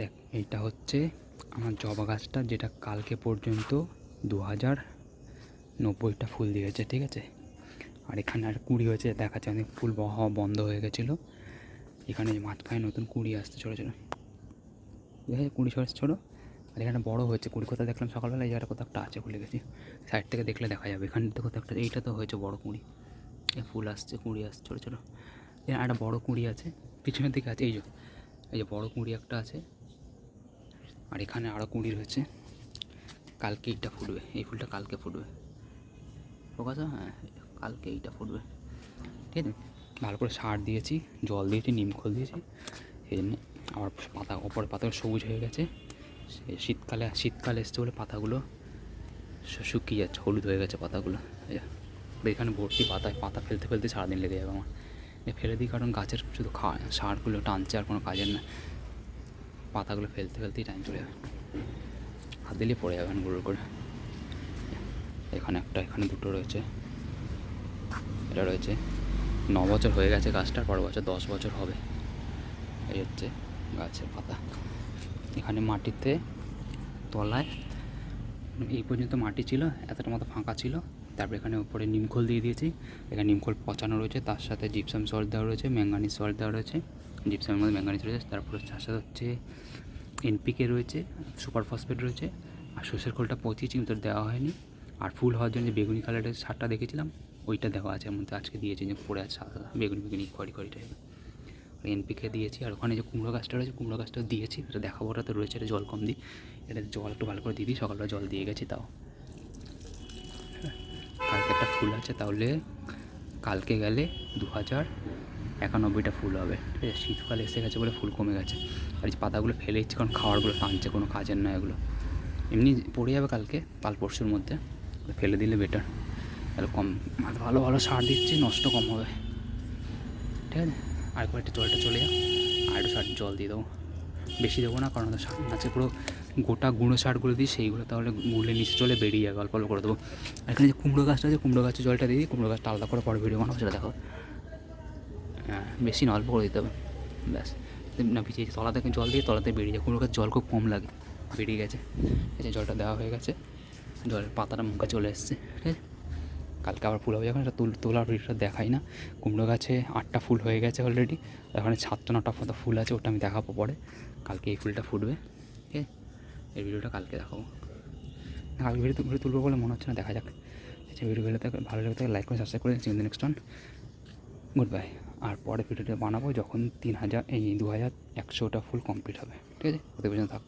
দেখ, এইটা হচ্ছে আমার জবা গাছটা যেটা কালকে পর্যন্ত দু হাজার নব্বইটা ফুল দিয়েছে, ঠিক আছে? আর এখানে আর কুড়ি হয়েছে, দেখাচ্ছে অনেক ফুল হওয়া বন্ধ হয়ে গেছিল। এখানে মাঝখানে নতুন কুড়ি আসছে, ছোটো ছোটো। ঠিক আছে? কুড়ি ছোটো ছোটো। আর এখানে বড় হয়েছে কুড়ি। কোথাও দেখলাম সকালবেলা? এই জায়গাটা কোথাও একটা আছে ভুলে গেছি। সাইড থেকে দেখলে দেখা যাবে। এখানে তো কোথাও একটা, এইটা তো হয়েছে বড় কুড়ি। ফুল আসছে, কুড়ি আসছে, ছোটো ছোটো। এখানে একটা বড় কুড়ি আছে, পিছনের দিকে আছে, এই যে এই যে বড় কুড়ি একটা আছে। আর এখানে আরও কুঁড়ি রয়েছে। কালকে এইটা ফুটবে, এই ফুলটা কালকে ফুটবে। ফোকাস হ্যাঁ কালকে এইটা ফুটবে। ঠিক আছে? ভালো করে সার দিয়েছি, জল দিয়েছি নিমখোল দিয়েছি। সেই জন্য আবার পাতা ওপরে পাতাগুলো সবুজ হয়ে গেছে। শীতকালে, শীতকাল এসছে বলে পাতাগুলো শুকিয়ে যাচ্ছে, হলুদ হয়ে গেছে পাতাগুলো। এখানে ভর্তি পাতায়, পাতা ফেলতে ফেলতে সারাদিন লেগে যাবে আমার। ফেলে দিই কারণ গাছের শুধু খা, সারগুলো টানছে আর কোনো কাজের না। পাতাগুলো ফেলতে ফেলতেই টাইম চলে যাবে হাত দিলে পড়ে যাবেন গুঁড়ো। করে এখানে একটা, এখানে দুটো রয়েছে। এটা রয়েছে। ন বছর হয়ে গেছে গাছটার পর বছর দশ বছর হবে। এই হচ্ছে গাছের পাতা। এখানে মাটিতে তলায়, এই পর্যন্ত মাটি ছিল, এতটা মতো ফাঁকা ছিল। তারপর এখানে উপরে নিমখোল দিয়ে দিয়েছি। এখানে নিমখোল পচানো রয়েছে, তার সাথে জিপসাম সল্ট দেওয়া রয়েছে ম্যাঙ্গানিজ সল্ট দেওয়া রয়েছে। জিপসামের মধ্যে ম্যাঙ্গানিজ রয়েছে, তারপরে তার সাথে হচ্ছে এনপিকে রয়েছে সুপার ফসফেট রয়েছে। আর সর্ষের খোলটা পচিয়েছি, কিন্তু দেওয়া হয়নি। আর ফুল হওয়ার জন্য যে বেগুনি কালারের সারটা দেখেছিলাম, ওইটা দেওয়া আছে মধ্যে আজকে দিয়েছি যে পড়ে আছে সাদা, বেগুনি বেগুনি, খড়ি খড়ি টাইপের এনপিকে দিয়েছি, আর ওখানে যে কুমড়ো গাছটা রয়েছে, কুমড়ো গাছটা দিয়েছি এটা দেখাবো ওটা তো রয়েছে, এটা জল কম দিই। এটা জল একটু ভালো করে দিয়ে দিই, সকালবেলা জল দিয়ে গেছি তাও। কালকে একটা ফুল আছে, তাহলে কালকে গেলে দু হাজার একানব্বইটা ফুল হবে। ঠিক আছে, শীতকাল এসে গেছে বলে ফুল কমে গেছে। আর এই পাতাগুলো ফেলে দিচ্ছে, কারণ খাওয়ারগুলো টানছে, কোনো কাজের নয় এগুলো। এমনি পড়ে যাবে কালকে, কাল পরশুর মধ্যে। ফেলে দিলে বেটার তাহলে কম ভালো ভালো সার দিচ্ছি, নষ্ট কম হবে। ঠিক আছে? আর একবার একটু জলটা চলে যাও। আর একটু সার জল দিয়ে দেবো। বেশি দেবো না, কারণ ওদের সার আছে পুরো গোটা গুঁড়ো সারগুলো দিই সেইগুলো তাহলে গুলে নিচে চলে বেরিয়ে যাবে, অল্প অল্প করে দেবো। আর এখানে যে কুমড়ো গাছটা আছে, কুমড়ো গাছের জলটা দিয়ে দিই কুমড়ো গাছটা আলাদা করে পরে ভিডিও বানাবো, সেটা দেখো। হ্যাঁ বেশি না, অল্প করে দিতে হবে। ব্যাস, না ভিজিয়ে তলা থেকে জল দিয়ে তলাতে বেরিয়ে যায় কুমড়ো গাছ জল খুব কম লাগে, বেরিয়ে গেছে। ঠিক আছে জলটা দেওয়া হয়ে গেছে, জলের পাতাটা মুখে চলে এসছে, ঠিক আছে? কালকে আবার ফুল হবে। যখন তুল তোলার ভিডিওটা দেখাই না, কুমড়ো গাছে আটটা ফুল হয়ে গেছে অলরেডি ওখানে সাতটা নটা ফুল আছে, ওটা আমি দেখাবো পরে। কালকে এই ফুলটা ফুটবে ঠিক আছে এই ভিডিওটা কালকে দেখাবো। কালকে ভিডিও ভিডিও তুলবো বলে মনে হচ্ছে না, দেখা যাক। আচ্ছা ভিডিও ভালো লাগে থাকে লাইক করে সাবস্ক্রাইব করে দিন নেক্সট অন গুড বাই আর পরে ভিডিওটা বানাবো যখন তিন হাজার এই দু হাজার একশোটা ফুল কমপ্লিট হবে। ঠিক আছে? ওদের পর্যন্ত থাক।